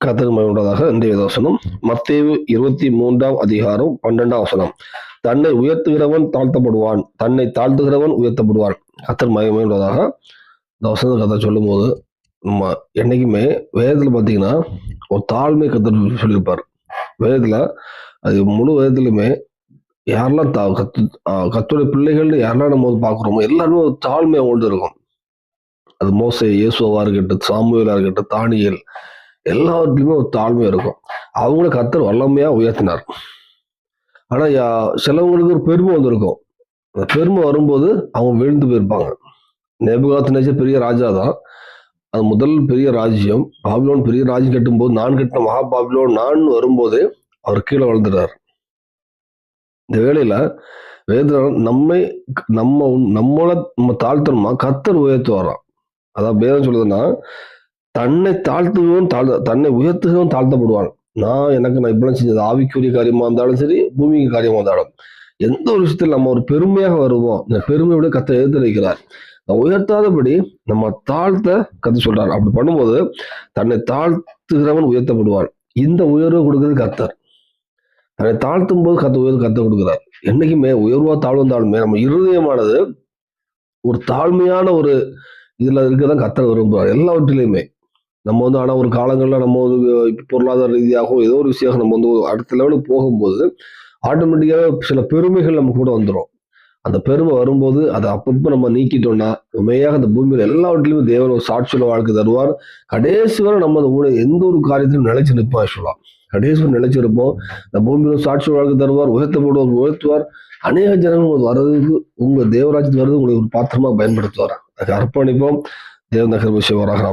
கத்தர் மகிழ்ந்ததாக இன்றைய வசனம். மத்தேவு இருபத்தி மூன்றாம் அதிகாரம் பன்னெண்டாம் வசனம். தன்னை உயர்த்துகிறவன் தாழ்த்தப்படுவான். தன்னை தாழ்த்துகிறவன் உயர்த்தப்படுவான். கத்தர் மகிமையுள்ளதாக இந்த வசனத்தை கதை சொல்லும்போது நம்ம என்னைக்குமே வேதத்தில் பார்த்தீங்கன்னா ஒரு தாழ்மை கத்தர் சொல்லியிருப்பார். வேதத்தில் அது முழு வேதத்திலுமே யாரெல்லாம் தா கத்து ஆஹ் கர்த்தருடைய பிள்ளைகள் யாரெல்லாம் நம்ம பார்க்குறோமோ எல்லாருமே ஒரு தாழ்மை கொண்டு இருக்கும் அது மோச இயேசுவாக இருக்கட்டும் சாமுவேலாக இருக்கட்டும் தானியல் எல்லாத்துலேயுமே ஒரு தாழ்மை இருக்கும். அவங்கள கத்தர் வல்லமையாக உயர்த்தினார். ஆனால் சிலவங்களுக்கு ஒரு பெருமை வந்திருக்கும். அந்த பெருமை வரும்போது அவங்க விழுந்து போயிருப்பாங்க. நேபுகாத்து பெரிய ராஜா தான். அது முதல் பெரிய ராஜ்யம். பாபிலோன் பெரிய ராஜ்யம் கட்டும்போது நான் கட்டின மகா பாபிலோன் நான் வரும்போதே அவர் கீழே வளர்ந்துட்டார் இந்த வேளையில வேதம் நம்மை நம்ம நம்மளை நம்ம தாழ்த்தணுமா? கத்தர் உயர்த்து வரான் அதான் வேதம் சொல்லுதுன்னா தன்னை தாழ்த்துகவும் தாழ்த்த தன்னை உயர்த்துகவும் தாழ்த்தப்படுவான் நான் எனக்கு நான் இப்படிலாம் செஞ்சது. ஆவிக்குரிய காரியமா இருந்தாலும் சரி பூமிக்கு காரியமா இருந்தாலும். எந்த ஒரு விஷயத்தில் நம்ம ஒரு பெருமையாக வருவோம்? இந்த பெருமையோட கத்தை எதிர்த்து வைக்கிறார். உயர்த்தாதபடி நம்ம தாழ்த்த கத்து சொல்றார். அப்படி பண்ணும்போது தன்னை தாழ்த்துகிறவன் உயர்த்தப்படுவான். இந்த உயர்வு கொடுக்குறது கத்தர் தன்னை தாழ்த்தும் போது கத்த உயர்வு கத்த கொடுக்குறார். என்னைக்குமே உயர்வா தாழ்வு தாழ்மை நம்ம இருதயமானது ஒரு தாழ்மையான ஒரு இதுல இருக்கதான் கத்தர் விரும்புகிறார். எல்லாவற்றிலையுமே. நம்ம வந்து ஆனால் ஒரு காலங்களில் நம்ம வந்து பொருளாதார ரீதியாகவும் ஏதோ ஒரு விஷயம் நம்ம வந்து அடுத்த லெவலுக்கு போகும்போது ஆட்டோமேட்டிக்காக சில பெருமைகள் நம்ம கூட வந்துடும் அந்த பெருமை வரும்போது அதை அப்பப்போ நம்ம நீக்கிட்டோம்னா உண்மையாக அந்த பூமியில் எல்லாவற்றிலுமே தேவன் ஒரு சாட்சியுள்ள வாழ்க்கை தருவார். கடைசி வரை நம்ம அந்த ஊழல் எந்த ஒரு காரியத்திலும் நிலைச்சு நிற்போம் சொல்லலாம் கடைசி வரை நிலைச்சு இருப்போம் இந்த பூமியில் சாட்சி வாழ்க்கை தருவார் உயர்த்தப்படுவார் உயர்த்துவார். அநேக ஜனங்கள் வர்றதுக்கு உங்கள் தேவராஜ்யத்துக்கு வர்றது உங்களுக்கு ஒரு பாத்திரமா பயன்படுத்துவார்? அதுக்கு அர்ப்பணிப்போம். தேவநகர் விஷயம் வராக